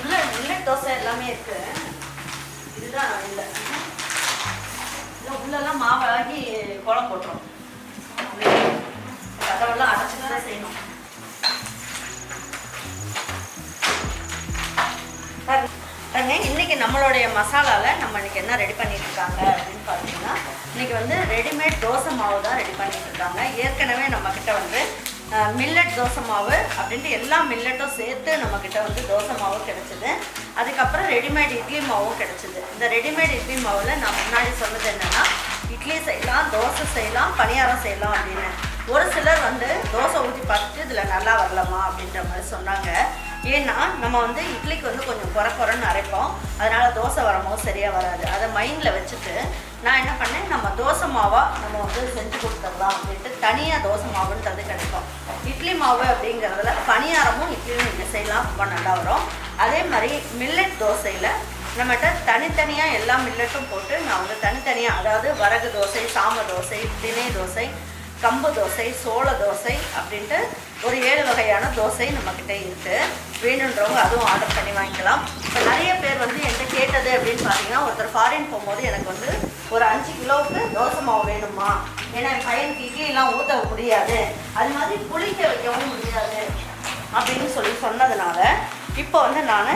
உள்ள மில்லட் தோசை எல்லாமே இருக்கு. இதுதான் இல்லை. இல்லை உள்ளெல்லாம் மாவாகி குழம்பு போட்டுரும். கதவெல்லாம் அடைச்சிட்டு தான் செய்யணும். பாருங்க இன்னைக்கு நம்மளுடைய மசாலால நம்ம இன்னைக்கு என்ன ரெடி பண்ணியிருக்காங்க அப்படின்னு பார்த்தீங்கன்னா இன்னைக்கு வந்து ரெடிமேட் தோசை மாவு தான் ரெடி பண்ணிட்டு இருக்காங்க. ஏற்கனவே நம்ம கிட்ட வந்து மில்லட் தோசை மாவு அப்படின்ட்டு எல்லா மில்லட்டும் சேர்த்து நம்ம கிட்ட வந்து தோசை மாவு கிடைச்சிது. அதுக்கப்புறம் ரெடிமேட் இட்லி மாவும் கிடைச்சிது. இந்த ரெடிமேட் இட்லி மாவில் நான் முன்னாடி சொன்னது என்னன்னா இட்லி செய்யலாம் தோசை செய்யலாம் பணியாரம் செய்யலாம் அப்படின்னு. ஒரு சிலர் வந்து தோசை ஊற்றி பார்த்துட்டு இதில் நல்லா வரலாமா அப்படின்ற மாதிரி சொன்னாங்க. ஏன்னா நம்ம வந்து இட்லிக்கு வந்து கொஞ்சம் குறை குறைன்னு அரைப்போம். அதனால தோசை வரமோ சரியாக வராது. அதை மைண்டில் வச்சுட்டு நான் என்ன பண்ணேன் நம்ம தோசை மாவாக நம்ம வந்து செஞ்சு கொடுத்துடலாம் அப்படின்ட்டு தனியாக தோசை மாவுன்றது கிடைக்கும். இட்லி மாவு அப்படிங்கிறதுல பணியாரமும் இட்லியும் நீங்கள் செய்யலாம் ரொம்ப நல்லா வரும். அதே மாதிரி மில்லட் தோசையில் நம்மகிட்ட தனித்தனியாக எல்லா மில்லட்டும் போட்டு நான் வந்து தனித்தனியாக அதாவது வரகு தோசை சாம தோசை திணை தோசை கம்பு தோசை சோள தோசை அப்படின்ட்டு ஒரு ஏழு வகையான தோசை நம்மக்கிட்ட இருக்குது வேணுன்றவங்க அதுவும் ஆர்டர் பண்ணி வாங்கிக்கலாம். இப்போ நிறைய பேர் வந்து என்கிட்ட கேட்டது அப்படின்னு பார்த்தீங்கன்னா ஒருத்தர் ஃபாரின் போகும்போது எனக்கு வந்து ஒரு அஞ்சு கிலோவுக்கு தோசை மாவு வேணுமா? ஏன்னா என் பையனுக்கு இட்லிலாம் ஊற்ற முடியாது. அது மாதிரி புளிக்க வைக்கவும் முடியாது அப்படின்னு சொல்லி சொன்னதுனால இப்போ வந்து நான்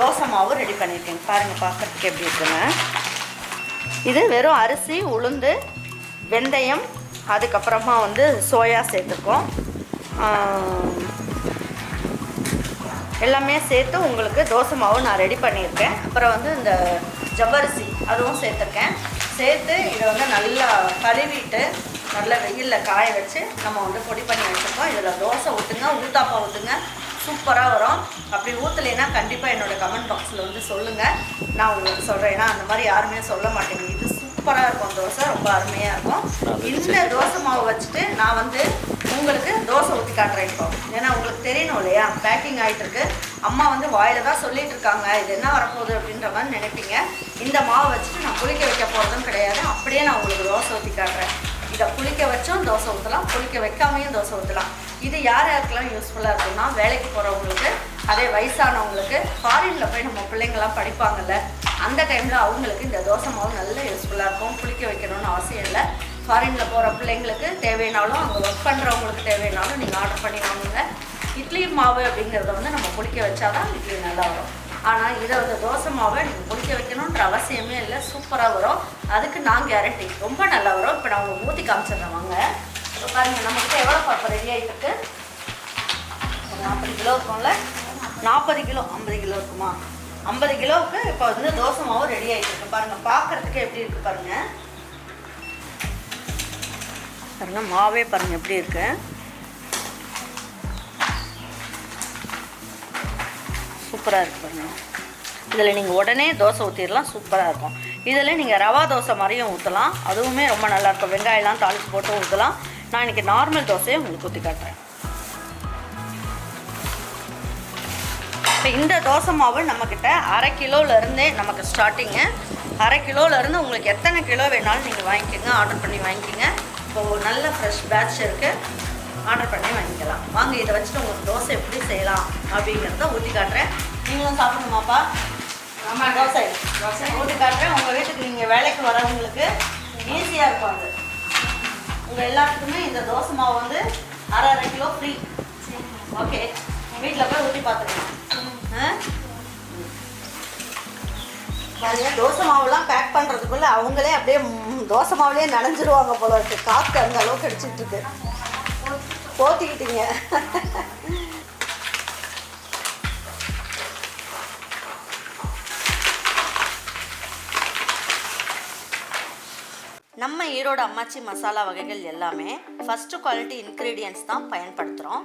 தோசை மாவு ரெடி பண்ணியிருக்கேன். பாருங்கள் பார்க்கறதுக்கு எப்படி இருக்குன்னு. இது வெறும் அரிசி உளுந்து வெந்தயம் அதுக்கப்புறமா வந்து சோயா சேர்த்துக்கோம் எல்லாமே சேர்த்து உங்களுக்கு தோசை மாவு நான் ரெடி பண்ணியிருக்கேன். அப்புறம் வந்து இந்த ஜவ்வரிசி அதுவும் சேர்த்துருக்கேன். சேர்த்து இதை வந்து நல்லா கழுவிட்டு நல்லா வெயிலில் காய வச்சு நம்ம வந்து பொடி பண்ணி வச்சுருக்கோம் இதில் தோசை ஊற்றுங்க ஊத்தாப்பா ஊற்றுங்க சூப்பராக வரும். அப்படி ஊற்றலைன்னா கண்டிப்பாக என்னோடய கமெண்ட் பாக்ஸில் வந்து சொல்லுங்கள் நான் உங்களுக்கு சொல்கிறேன் ஏன்னா அந்த மாதிரி யாருமே சொல்ல மாட்டேங்குது இது சூப்பராக இருக்கும் தோசை. ரொம்ப அருமையாக இருக்கும். இந்த தோசை மாவு வச்சுட்டு நான் வந்து உங்களுக்கு தோசை ஊற்றி காட்டுறேன் இப்போ. ஏன்னா உங்களுக்கு தெரியணும் இல்லையா? பேக்கிங் ஆகிட்டு இருக்கு அம்மா வந்து வாயில தான் சொல்லிட்டு இருக்காங்க. இது என்ன வரப்போகுது அப்படின்ற மாதிரி நினைப்பீங்க. இந்த மாவு வச்சுட்டு நான் புளிக்க வைக்க போகிறதும் கிடையாது. அப்படியே நான் உங்களுக்கு தோசை ஊற்றி காட்டுறேன். இதை புளிக்க வச்சும் தோசை ஊற்றலாம் புளிக்க வைக்காமையும் தோசை ஊற்றலாம் இது யார் யாருக்கெல்லாம் யூஸ்ஃபுல்லாக இருக்குன்னா வேலைக்கு போகிறவங்களுக்கு அதே வயசானவங்களுக்கு ஃபாரினில் போய் நம்ம பிள்ளைங்கள்லாம் படிப்பாங்கல்ல அந்த டைமில் அவங்களுக்கு இந்த தோசை மாவு நல்ல யூஸ்ஃபுல்லாக இருக்கும். புளிக்க வைக்கணும்னு அவசியம் இல்லை. ஃபாரினில் போகிற பிள்ளைங்களுக்கு தேவைனாலும் அங்கே ஒர்க் பண்ணுறவங்களுக்கு தேவைனாலும் நீங்கள் ஆர்டர் பண்ணி வாங்குங்க. இட்லி மாவு அப்படிங்கிறத வந்து நம்ம புளிக்க வச்சாதான் இட்லி நல்லா வரும். ஆனால் இதை வந்து தோசை மாவை நீங்கள் புளிக்க வைக்கணுன்ற அவசியமே இல்லை. சூப்பராக வரும். அதுக்கு நான் கேரண்டி ரொம்ப நல்லா வரும். இப்போ நான் உங்களுக்கு ஊற்றி காமிச்சிடுறேன். வாங்க. இப்போ பாருங்கள் நம்மகிட்ட எவ்வளோ பாப்பா ரெடி ஆகிட்டு ஒரு நாற்பது கிலோ இருக்கும்ல? நாற்பது கிலோ ஐம்பது கிலோ இருக்குமா? ஐம்பது கிலோவுக்கு இப்போ வந்து தோசை மாவு ரெடி ஆகிட்டு இருக்கு. பாருங்கள் பார்க்குறதுக்கு எப்படி இருக்கு பாருங்க. பாருங்க மாவே பாருங்க எப்படி இருக்கு. சூப்பராக இருக்கு பாருங்க. இதில் நீங்கள் உடனே தோசை ஊற்றிடலாம் சூப்பராக இருக்கும். இதில் நீங்கள் ரவா தோசை மாதிரியும் ஊற்றலாம் அதுவுமே ரொம்ப நல்லாயிருக்கும் வெங்காயம்லாம் தாளித்து போட்டு ஊற்றலாம் நான் இன்றைக்கி நார்மல் தோசையை உங்களுக்கு ஊற்றி காட்டுறேன். இப்போ இந்த தோசை மாவு நம்மக்கிட்ட அரை கிலோலேருந்தே நமக்கு ஸ்டார்டிங்கு அரை கிலோலேருந்து உங்களுக்கு எத்தனை கிலோ வேணாலும் நீங்கள் வாங்கிக்கோங்க ஆர்டர் பண்ணி வாங்கிக்கோங்க. இப்போ ஒரு நல்ல ஃப்ரெஷ் பேட்ச் இருக்குது ஆர்டர் பண்ணி வாங்கிக்கலாம். வாங்க இதை வச்சுட்டு உங்களுக்கு தோசை எப்படி செய்யலாம் அப்படிங்கிறத ஊற்றி காட்டுறேன். நீங்களும் சாப்பிடணுமாப்பா? ஆமாம் தோசை. தோசை. ஊற்றி காட்டுறேன். உங்கள் வீட்டுக்கு நீங்கள் வேலைக்கு வரவங்களுக்கு ஈஸியாக இருக்கும் அது. உங்கள் எல்லாத்துக்குமே இந்த தோசை மாவு வந்து அரை அரை கிலோ ஃப்ரீ ஓகே வீட்டில் போய் ஊற்றி பார்த்துக்கலாம் பாருங்க தோசை மாவுலாம் பேக் பண்ணுறதுக்குள்ள அவங்களே அப்படியே தோசை மாவுலேயே நனைஞ்சிருவாங்க போல இருக்கு. காற்று அந்த அளவுக்கு அடிச்சுட்டு இருக்கு. போத்திக்கிட்டீங்க. நம்ம ஈரோடு அம்மாச்சி மசாலா வகைகள் எல்லாமே ஃபஸ்ட்டு குவாலிட்டி இன்க்ரீடியன்ஸ் தான் பயன்படுத்துகிறோம்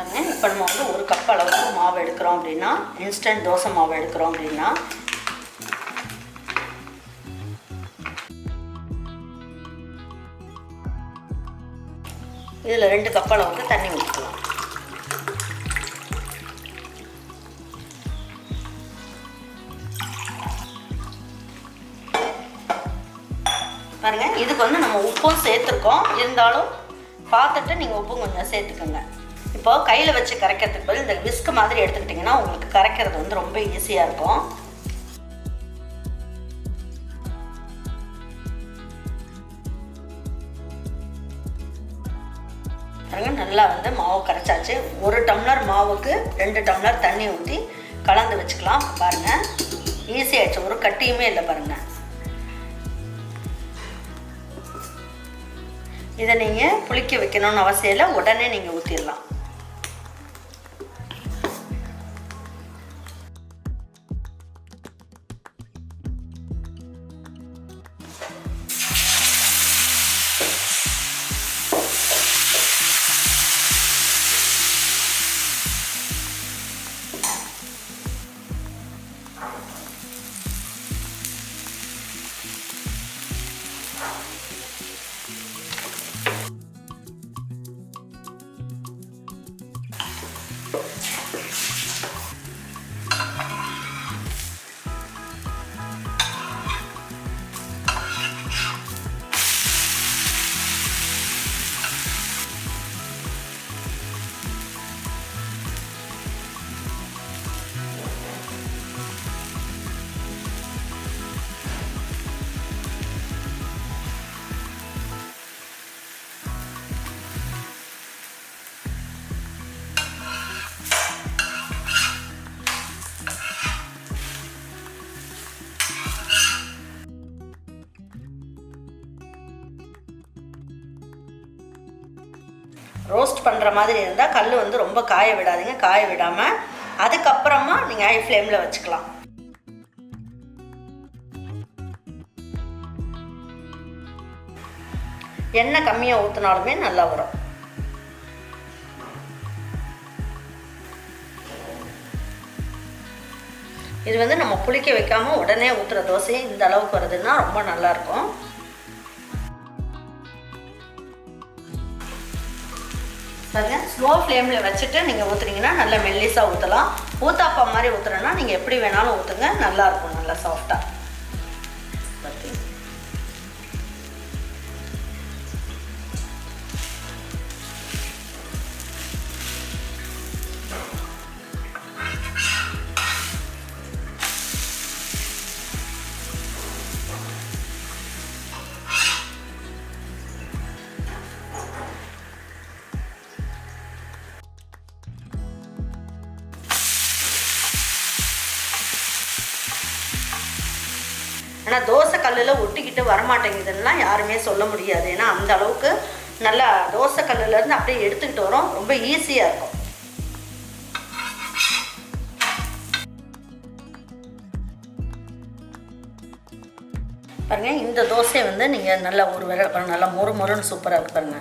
பாருங்க இப்போ நம்ம வந்து ஒரு கப் அளவுக்கு மாவு எடுக்கிறோம் அப்படின்னா இன்ஸ்டன்ட் தோசை மாவு எடுக்கிறோம் அப்படின்னா. இதில் ரெண்டு கப் அளவுக்கு தண்ணி ஊற்றிக்கலாம் பாருங்கள் இதுக்கு வந்து நம்ம உப்பும் சேர்த்துருக்கோம். இருந்தாலும் பார்த்துட்டு நீங்கள் உப்பும் கொஞ்சம் சேர்த்துக்கோங்க. இப்போ கையில் வச்சு கரைக்கிறதுக்கு பதில் இந்த விஸ்க் மாதிரி எடுத்துக்கிட்டிங்கன்னா உங்களுக்கு கரைக்கிறது வந்து ரொம்ப ஈஸியாக இருக்கும். பாருங்க நல்லா வந்து மாவு கரைச்சாச்சு. ஒரு டம்ளர் மாவுக்கு ரெண்டு டம்ளர் தண்ணி ஊற்றி கலந்து வச்சுக்கலாம். பாருங்கள் ஈஸியாகிடுச்சு ஒரு கட்டியுமே இல்லை பாருங்கள் இதை நீங்கள் புளிக்க வைக்கணும்னு அவசியம் இல்லை. உடனே நீங்கள் ஊற்றிடலாம் பண்ணுற மாதிரி இருந்தால் கல் வந்து ரொம்ப காய விடாதீங்க காய விடாமல் அதுக்கப்புறமா நீங்கள் ஹை ஃப்ளேமில் வச்சுக்கலாம். எண்ணெய் கம்மியாக ஊற்றினாலுமே நல்லா வரும். இது வந்து நம்ம புளிக்க வைக்காம உடனே ஊற்றுற தோசை இந்த அளவுக்கு வருதுன்னா ரொம்ப நல்லாயிருக்கும் பாருங்க. ஸ்லோ ஃப்ளேமில் வச்சுட்டு நீங்கள் ஊற்றுனீங்கன்னா நல்லா மெல்லிஸாக ஊற்றலாம் ஊத்தாப்பா மாதிரி ஊற்றுறேன்னா நீங்கள் எப்படி வேணாலும் ஊற்றுங்க நல்லாயிருக்கும் நல்லா சாஃப்டாக ஆனால் தோசை கல்லில் ஒட்டிக்கிட்டு வரமாட்டேங்குதுன்னா யாருமே சொல்ல முடியாது. ஏன்னா அந்த அளவுக்கு நல்லா தோசை கல்லுலேருந்து அப்படியே எடுத்துக்கிட்டு வரோம். ரொம்ப ஈஸியாக இருக்கும். பாருங்கள் இந்த தோசையை வந்து நீங்கள் நல்லா ஒரு விர நல்லா மொறு மொறுன்னு சூப்பராக இருக்கு பாருங்க.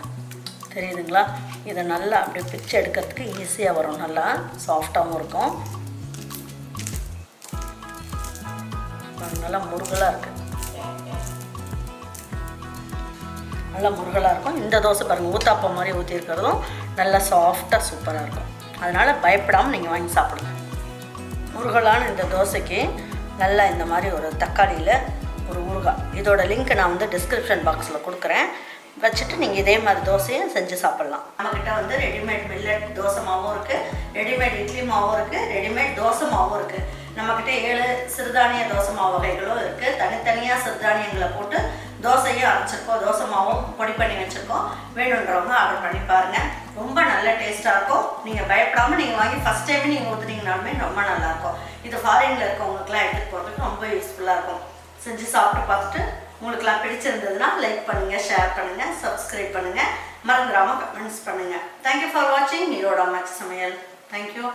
தெரியுதுங்களா? இதை நல்லா அப்படியே பிச்சு எடுக்கிறதுக்கு ஈஸியாக வரும். நல்லா சாஃப்டாகவும் இருக்கும். நல்லா முருகலாக இருக்குது நல்லா முருகலாக இருக்கும். இந்த தோசை பாருங்கள் ஊத்தாப்பம் மாதிரி ஊற்றிருக்கிறதும் நல்லா சாஃப்டாக சூப்பராக இருக்கும். அதனால் பயப்படாமல் நீங்கள் வாங்கி சாப்பிடுங்க. முருகலான இந்த தோசைக்கு நல்லா இந்த மாதிரி ஒரு தக்காளியில் ஒரு ஊறுகாய். இதோட லிங்க் நான் வந்து டிஸ்கிரிப்ஷன் பாக்ஸில் கொடுக்குறேன். வச்சுட்டு நீங்கள் இதே மாதிரி தோசையை செஞ்சு சாப்பிட்லாம். நம்மக்கிட்ட வந்து ரெடிமேட் மில்லட் தோசை மாவும் இருக்குது ரெடிமேட் இட்லி மாவும் இருக்குது ரெடிமேட் தோசை மாவும் இருக்குது நம்மக்கிட்ட ஏழு சிறுதானிய தோசை மாவு வகைகளும் இருக்குது தனித்தனியாக சிறுதானியங்களை போட்டு தோசையும் அரைச்சிருக்கோம். தோசை மாவும் பொடி பண்ணி வச்சுருக்கோம். வேணுன்றவங்க ஆர்டர் பண்ணி பாருங்கள் ரொம்ப நல்ல டேஸ்ட்டாக இருக்கும். நீங்கள் பயப்படாமல் நீங்கள் வாங்கி ஃபஸ்ட் டைம் நீங்கள் ஊற்றுனீங்கனாலுமே ரொம்ப நல்லாயிருக்கும். இது ஃபாரினில் இருக்கவங்களுக்குலாம் எடுத்துகிட்டு போகிறதுக்கு ரொம்ப யூஸ்ஃபுல்லாக இருக்கும். செஞ்சு சாப்பிட்டு பார்த்துட்டு உங்களுக்குலாம் பிடிச்சிருந்ததுன்னா லைக் பண்ணுங்கள் ஷேர் பண்ணுங்கள் சப்ஸ்கிரைப் பண்ணுங்கள் மறந்துடாமல் கமெண்ட்ஸ் பண்ணுங்கள் தேங்க்யூ ஃபார் வாட்சிங் நீரோட மச்ச சமையல். தேங்க்யூ